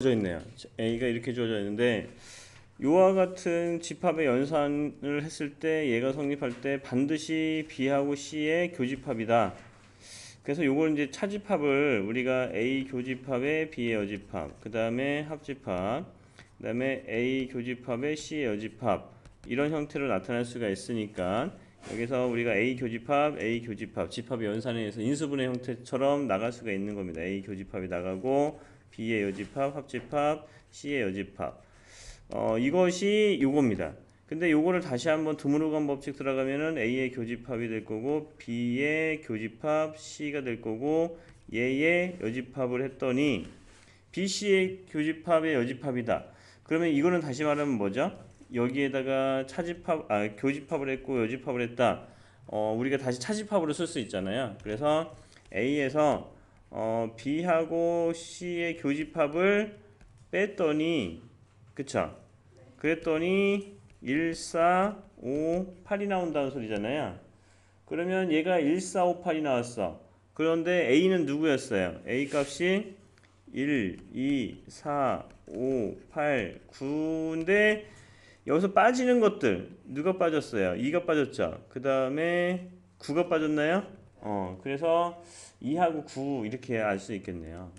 주어져 있네요. A가 이렇게 주어져 있는데 이와 같은 집합의 연산을 했을 때 얘가 성립할 때 반드시 B하고 C의 교집합이다. 그래서 요걸 이제 차집합을 우리가 A 교집합의 B의 여집합, 그 다음에 합집합, 그 다음에 A 교집합의 C의 여집합 이런 형태로 나타낼 수가 있으니까 여기서 우리가 A 교집합, A 교집합, 집합의 연산에 의해서 인수분해 형태처럼 나갈 수가 있는 겁니다. A 교집합이 나가고 B의 여집합, 합집합, C의 여집합. 어, 이것이 요겁니다. 근데 요거를 다시 한번 드물어간 법칙 들어가면은 A의 교집합이 될 거고 B의 교집합 C가 될 거고 얘의 여집합을 했더니 BC의 교집합의 여집합이다. 그러면 이거는 다시 말하면 뭐죠? 여기에다가 차집합, 아, 교집합을 했고 여집합을 했다. 어, 우리가 다시 차집합으로 쓸 수 있잖아요. 그래서 A에서 어, B하고 C의 교집합을 뺐더니 그쵸? 그랬더니 1, 4, 5, 8이 나온다는 소리잖아요. 그러면 얘가 1, 4, 5, 8이 나왔어. 그런데 A는 누구였어요? A 값이 1, 2, 4, 5, 8, 9인데 여기서 빠지는 것들 누가 빠졌어요? 2가 빠졌죠. 그 다음에 9가 빠졌나요? 어, 그래서 2하고 9 이렇게 알 수 있겠네요.